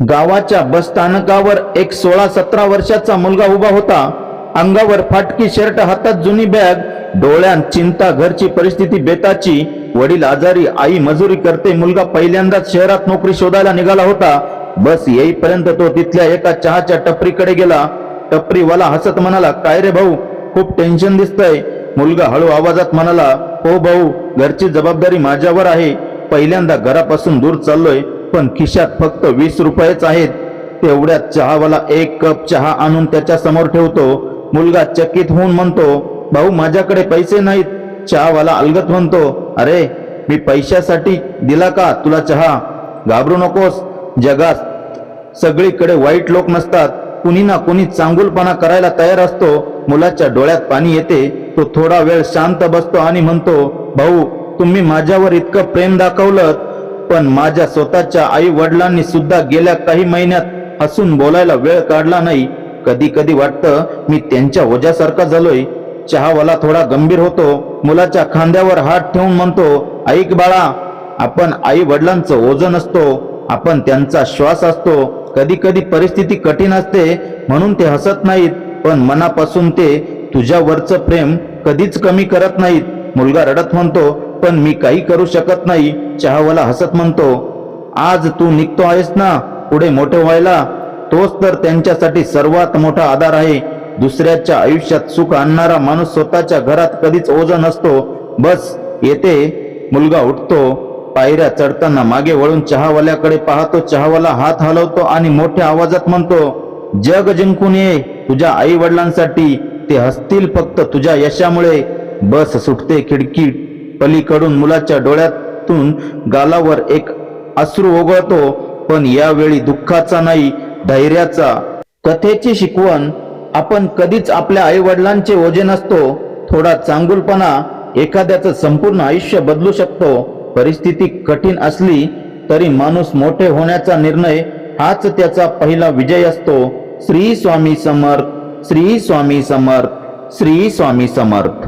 गावाच्या बस स्थानकावर एक सोळा सतरा वर्षाचा मुलगा उभा होता. अंगावर फाटकी शर्ट हातात जुनी बॅग डोळ्यात चिंता घरची परिस्थिती बेताची. वडील आजारी आई मजुरी करते मुलगा पहिल्यांदाच शहरात नोकरी शोधायला निघाला होता. बस येईपर्यंत तो तिथल्या एका चहाच्या टपरीकडे गेला. टपरीवाला हसत म्हणाला काय रे भाऊ खूप टेन्शन दिसतंय. मुलगा हळू आवाजात म्हणाला हो भाऊ घरची जबाबदारी माझ्यावर आहे. पहिल्यांदा घरापासून दूर चाललोय. पण खिशात फक्त वीस रुपयेच आहेत. तेवढ्यात चहावाला एक कप चहा आणून त्याच्यासमोर ठेवतो. मुलगा चकित होऊन म्हणतो भाऊ माझ्याकडे पैसे नाहीत. चहावाला अलगत म्हणतो अरे मी पैशासाठी दिला का तुला चहा? घाबरू नकोस. जगात सगळीकडे वाईट लोक नसतात. कुणी ना कुणी चांगुलपणा करायला तयार असतो. मुलाच्या डोळ्यात पाणी येते. तो थोडा वेळ शांत बसतो आणि म्हणतो भाऊ तुम्ही माझ्यावर इतकं प्रेम दाखवलं पण माझ्या स्वतःच्या आई वडिलांनी सुद्धा गेल्या काही महिन्यात हसून बोलायला वेळ काढला नाही. कधी कधी वाटतं मी त्यांच्या ओझ्यासारखा झालोय. चहावाला थोडा गंभीर होतो. मुलाच्या खांद्यावर हात ठेवून म्हणतो ऐक बाळा आपण आई वडिलांचं ओझं नसतो. आपण त्यांचा श्वास असतो. कधी कधी परिस्थिती कठीण असते म्हणून ते हसत नाहीत. पण मनापासून ते तुझ्यावरचं प्रेम कधीच कमी करत नाहीत. मुलगा रडत म्हणतो पण मी काही करू शकत नाही चहावाला हसत म्हणतो. आज तू निघतो आहेस ना पुढे मोठे व्हायला? तोच तर त्यांच्यासाठी सर्वात मोठा आधार आहे. दुसऱ्याच्या आयुष्यात सुख आणणारा माणूस स्वतःच्या घरात कधीच ओझं नसतो. बस येते. मुलगा उठतो. पायऱ्या चढताना मागे वळून चहावाल्याकडे पाहतो. चहावाला हात हलवतो आणि मोठ्या आवाजात म्हणतो जग जिंकून ये तुझ्या आई वडिलांसाठी ते हसतील फक्त तुझ्या यशामुळे. बस सुटते खिडकी. पलीकडून मुलाच्या डोळ्यातून गालावर एक अश्रू ओघळतो पण यावेळी दुःखाचा नाही धैर्याचा. कथेची शिकवण. आपण कधीच आपल्या आई वडिलांचे ओझे नसतो थोडा चांगुलपणा एखाद्याचं संपूर्ण आयुष्य बदलू शकतो. परिस्थिती कठीण असली तरी माणूस मोठे होण्याचा निर्णय हाच त्याचा पहिला विजय असतो. श्री स्वामी समर्थ श्री स्वामी समर्थ श्री स्वामी समर्थ.